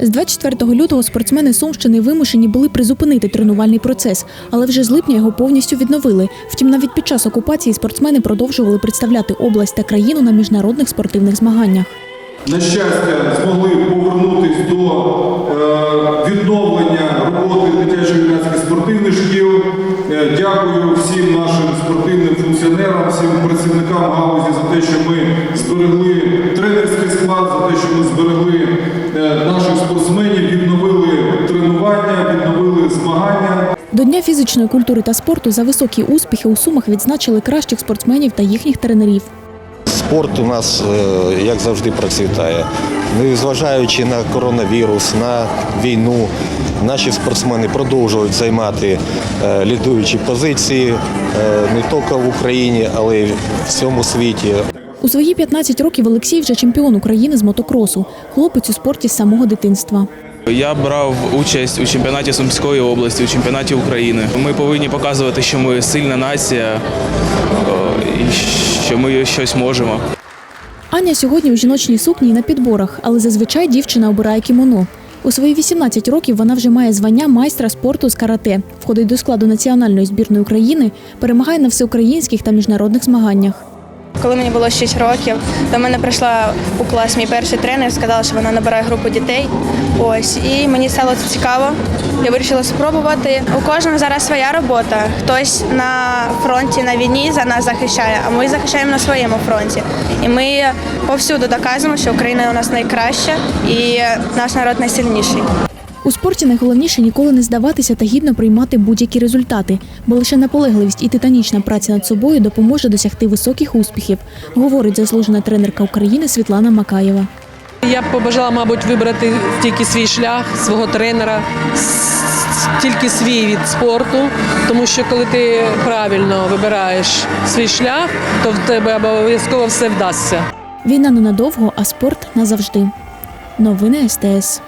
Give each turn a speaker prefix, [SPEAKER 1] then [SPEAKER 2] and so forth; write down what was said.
[SPEAKER 1] З 24 лютого спортсмени Сумщини вимушені були призупинити тренувальний процес, але вже з липня його повністю відновили. Втім, навіть під час окупації спортсмени продовжували представляти область та країну на міжнародних спортивних змаганнях.
[SPEAKER 2] на щастя, змогли повернутися до е, відновлення роботи дитячої юнацьких спортивних шкіл. Е, Дякую всім нашим спортивним функціонерам, всім працівникам галузі за те, що ми зберегли тренерський склад, за те, що ми зберегли е, наших спортсменів, відновили тренування, відновили змагання.
[SPEAKER 1] До Дня фізичної культури та спорту за високі успіхи у Сумах відзначили кращих спортсменів та їхніх тренерів.
[SPEAKER 3] Спорт у нас, е, як завжди, процвітає. Незважаючи на коронавірус, на війну, наші спортсмени продовжують займати е, лідуючі позиції е, не тільки в Україні, але й в всьому світі.
[SPEAKER 1] У свої 15 років Олексій вже чемпіон України з мотокросу. Хлопець у спорті з самого дитинства.
[SPEAKER 4] Я брав участь у чемпіонаті Сумської області, у чемпіонаті України. Ми повинні показувати, що ми сильна нація і що ми щось можемо.
[SPEAKER 1] Аня сьогодні у жіночній сукні і на підборах, але зазвичай дівчина обирає кімоно. У свої 18 років вона вже має звання майстра спорту з карате, входить до складу національної збірної України, перемагає на всеукраїнських та міжнародних змаганнях.
[SPEAKER 5] Коли мені було 6 років, до мене прийшла у клас мій перший тренер, сказала, що вона набирає групу дітей. Ось і мені стало це цікаво. Я вирішила спробувати. У кожного зараз своя робота. Хтось на фронті на війні за нас захищає, а ми захищаємо на своєму фронті. І ми повсюду доказуємо, що Україна у нас найкраща і наш народ найсильніший.
[SPEAKER 1] У спорті найголовніше ніколи не здаватися та гідно приймати будь-які результати, бо лише наполегливість і титанічна праця над собою допоможе досягти високих успіхів, говорить заслужена тренерка України Світлана Макаєва.
[SPEAKER 6] Я б побажала, мабуть, вибрати тільки свій шлях, свого тренера, тільки свій від спорту, тому що коли ти правильно вибираєш свій шлях, то в тебе обов'язково все вдасться.
[SPEAKER 1] Війна ненадовго, а спорт назавжди. Новини СТС.